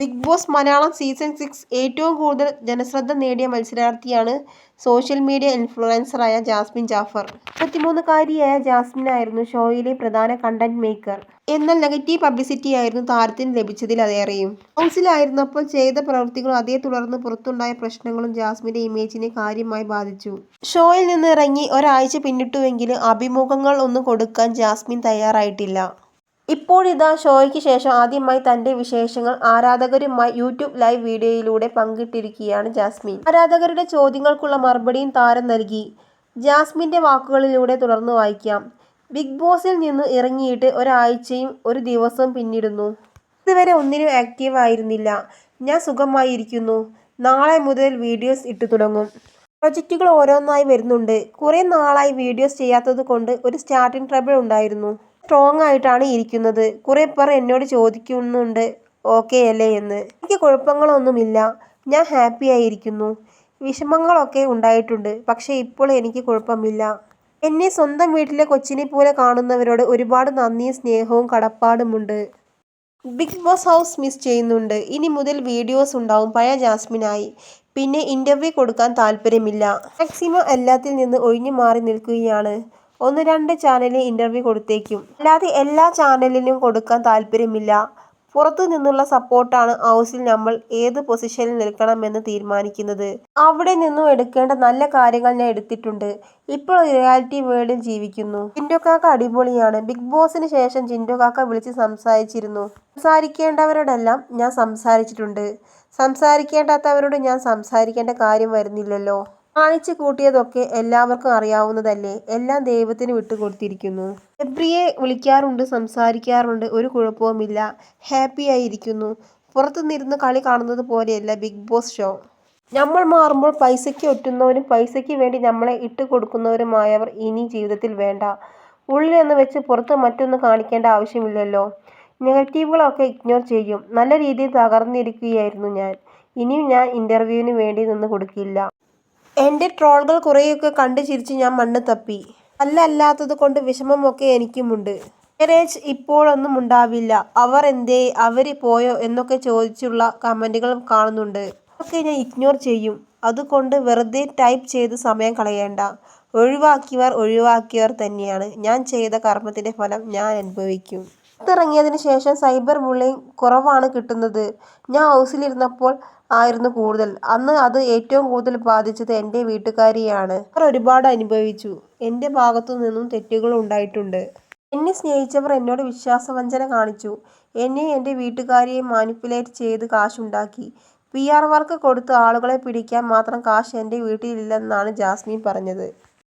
Bigg Boss Malayalam season six ഏറ്റവും കൂടുതൽ ജനശ്രദ്ധ നേടിയ മത്സരാർത്ഥിയാണ് സോഷ്യൽ മീഡിയ ഇൻഫ്ലുവൻസറായ ജാസ്മിൻ ജാഫർ. മുപ്പത്തിമൂന്നുകാരിയായ ജാസ്മിനായിരുന്നു ഷോയിലെ പ്രധാന കണ്ടന്റ് മേക്കർ. എന്നാൽ നെഗറ്റീവ് പബ്ലിസിറ്റി ആയിരുന്നു താരത്തിന് ലഭിച്ചതിൽ ലഭിച്ചതിലേറെയും. ഹൗസിലായിരുന്നപ്പോൾ ചെയ്ത പ്രവൃത്തികളും അതേ തുടർന്ന് പുറത്തുണ്ടായ പ്രശ്നങ്ങളും ജാസ്മിന്റെ ഇമേജിനെ കാര്യമായി ബാധിച്ചു. ഷോയിൽ നിന്ന് ഇറങ്ങി ഒരാഴ്ച പിന്നിട്ടുവെങ്കിലും അഭിമുഖങ്ങൾ ഒന്നും കൊടുക്കാൻ ജാസ്മിൻ തയ്യാറായിട്ടില്ല. ഇപ്പോഴിതാ ഷോയ്ക്ക് ശേഷം ആദ്യമായി തന്റെ വിശേഷങ്ങൾ ആരാധകരുമായി യൂട്യൂബ് ലൈവ് വീഡിയോയിലൂടെ പങ്കിട്ടിരിക്കുകയാണ് ജാസ്മിൻ. ആരാധകരുടെ ചോദ്യങ്ങൾക്കുള്ള മറുപടിയും താരം നൽകി. ജാസ്മിന്റെ വാക്കുകളിലൂടെ തുടർന്ന് വായിക്കാം. ബിഗ് ബോസിൽ നിന്ന് ഇറങ്ങിയിട്ട് ഒരാഴ്ചയും ഒരു ദിവസവും പിന്നിടുന്നു. ഇതുവരെ ഒന്നിനും ആക്റ്റീവ് ആയിരുന്നില്ല. ഞാൻ സുഖമായിരിക്കുന്നു നാളെ മുതൽ വീഡിയോസ് ഇട്ടു തുടങ്ങും. പ്രൊജക്റ്റുകൾ ഓരോന്നായി വരുന്നുണ്ട്. കുറേ നാളായി വീഡിയോസ് ചെയ്യാത്തത് കൊണ്ട് ഒരു സ്റ്റാർട്ടിംഗ് ട്രബിൾ ഉണ്ടായിരുന്നു. സ്ട്രോങ് ആയിട്ടാണ് ഇരിക്കുന്നത്. കുറെ പേർ എന്നോട് ചോദിക്കുന്നുണ്ട് ഓക്കെ അല്ലേ എന്ന്. എനിക്ക് കുഴപ്പങ്ങളൊന്നുമില്ല ഞാൻ ഹാപ്പി ആയിരിക്കുന്നു വിഷമങ്ങളൊക്കെ ഉണ്ടായിട്ടുണ്ട്. പക്ഷേ ഇപ്പോൾ എനിക്ക് കുഴപ്പമില്ല. എന്നെ സ്വന്തം വീട്ടിലെ കൊച്ചിനെ പോലെ കാണുന്നവരോട് ഒരുപാട് നന്ദിയും സ്നേഹവും കടപ്പാടുമുണ്ട്. ബിഗ് ബോസ് ഹൗസ് മിസ് ചെയ്യുന്നുണ്ട്. ഇനി മുതൽ വീഡിയോസ് ഉണ്ടാവും പഴയ ജാസ്മിനായി. പിന്നെ ഇന്റർവ്യൂ കൊടുക്കാൻ താല്പര്യമില്ല. മാക്സിമം എല്ലാത്തിൽ നിന്ന് ഒഴിഞ്ഞു മാറി നിൽക്കുകയാണ്. ഒന്ന് രണ്ട് ചാനലിൽ ഇന്റർവ്യൂ കൊടുത്തേക്കും. അല്ലാതെ എല്ലാ ചാനലിനും കൊടുക്കാൻ താല്പര്യമില്ല. പുറത്തു നിന്നുള്ള സപ്പോർട്ടാണ് ഹൗസിൽ നമ്മൾ ഏത് പൊസിഷനിൽ നിൽക്കണമെന്ന് തീരുമാനിക്കുന്നത്. അവിടെ നിന്നും എടുക്കേണ്ട നല്ല കാര്യങ്ങൾ ഞാൻ എടുത്തിട്ടുണ്ട്. ഇപ്പോൾ റിയാലിറ്റി വേൾഡിൽ ജീവിക്കുന്നു. ജിൻഡോകാക്ക അടിപൊളിയാണ്. ബിഗ് ബോസിന് ശേഷം ജിൻഡോകാക്ക വിളിച്ച് സംസാരിച്ചിരുന്നു. സംസാരിക്കേണ്ടവരോടെല്ലാം ഞാൻ സംസാരിച്ചിട്ടുണ്ട്. സംസാരിക്കേണ്ടാത്തവരോട് ഞാൻ സംസാരിക്കേണ്ട കാര്യം വരുന്നില്ലല്ലോ. കാണിച്ച് കൂട്ടിയതൊക്കെ എല്ലാവർക്കും അറിയാവുന്നതല്ലേ. എല്ലാം ദൈവത്തിന് വിട്ടുകൊടുത്തിരിക്കുന്നു. എബ്രിയെ വിളിക്കാറുണ്ട് സംസാരിക്കാറുണ്ട് ഒരു കുഴപ്പവുമില്ല. ഹാപ്പിയായിരിക്കുന്നു. പുറത്തുനിന്നിരുന്ന് കളി കാണുന്നത് പോലെയല്ല ബിഗ് ബോസ് ഷോ. നമ്മൾ മാറുമ്പോൾ പൈസയ്ക്ക് ഒറ്റുന്നവരും പൈസയ്ക്ക് വേണ്ടി നമ്മളെ ഇട്ട് കൊടുക്കുന്നവരുമായവർ ഇനി ജീവിതത്തിൽ വേണ്ട. ഉള്ളിൽ എന്ന് വെച്ച് പുറത്ത് മറ്റൊന്ന് കാണിക്കേണ്ട ആവശ്യമില്ലല്ലോ. നെഗറ്റീവുകളൊക്കെ ഇഗ്നോർ ചെയ്യും. നല്ല രീതിയിൽ തകർന്നിരിക്കുകയായിരുന്നു ഞാൻ. ഇനിയും ഞാൻ ഇന്റർവ്യൂവിന് വേണ്ടി നിന്ന് കൊടുക്കില്ല. എന്റെ ട്രോളുകൾ കുറേയൊക്കെ കണ്ട് ചിരിച്ച് ഞാൻ മണ്ണ് തപ്പി. തല്ലല്ലാത്തത് കൊണ്ട് വിഷമമൊക്കെ എനിക്കുമുണ്ട്. മാരേജ് ഇപ്പോഴൊന്നും ഉണ്ടാവില്ല. അവർ എന്തേ അവർ പോയോ എന്നൊക്കെ ചോദിച്ചുള്ള കമന്റുകളും കാണുന്നുണ്ട്. അതൊക്കെ ഞാൻ ഇഗ്നോർ ചെയ്യും. അതുകൊണ്ട് വെറുതെ ടൈപ്പ് ചെയ്ത് സമയം കളയേണ്ട ഒഴിവാക്കിയവർ ഒഴിവാക്കിയവർ തന്നെയാണ്. ഞാൻ ചെയ്ത കർമ്മത്തിന്റെ ഫലം ഞാൻ അനുഭവിക്കും. പുറത്തിറങ്ങിയതിന് ശേഷം സൈബർ ബുള്ളിങ് കുറവാണ് കിട്ടുന്നത്. ഞാൻ ഹൗസിലിരുന്നപ്പോൾ ആയിരുന്നു കൂടുതൽ. അന്ന് അത് ഏറ്റവും കൂടുതൽ ബാധിച്ചത് എന്റെ വീട്ടുകാരിയാണ് അവർ ഒരുപാട് അനുഭവിച്ചു. എന്റെ ഭാഗത്തു നിന്നും തെറ്റുകൾ ഉണ്ടായിട്ടുണ്ട്. എന്നെ സ്നേഹിച്ചവർ എന്നോട് വിശ്വാസവഞ്ചന കാണിച്ചു. എന്നെ എന്റെ വീട്ടുകാരിയെ മാനിപ്പുലേറ്റ് ചെയ്ത് കാശുണ്ടാക്കി. പിആർ വർക്ക് കൊടുത്ത് ആളുകളെ പിടിക്കാൻ മാത്രം കാശ് എന്റെ വീട്ടിലില്ലെന്നാണ് ജാസ്മിൻ പറഞ്ഞത്.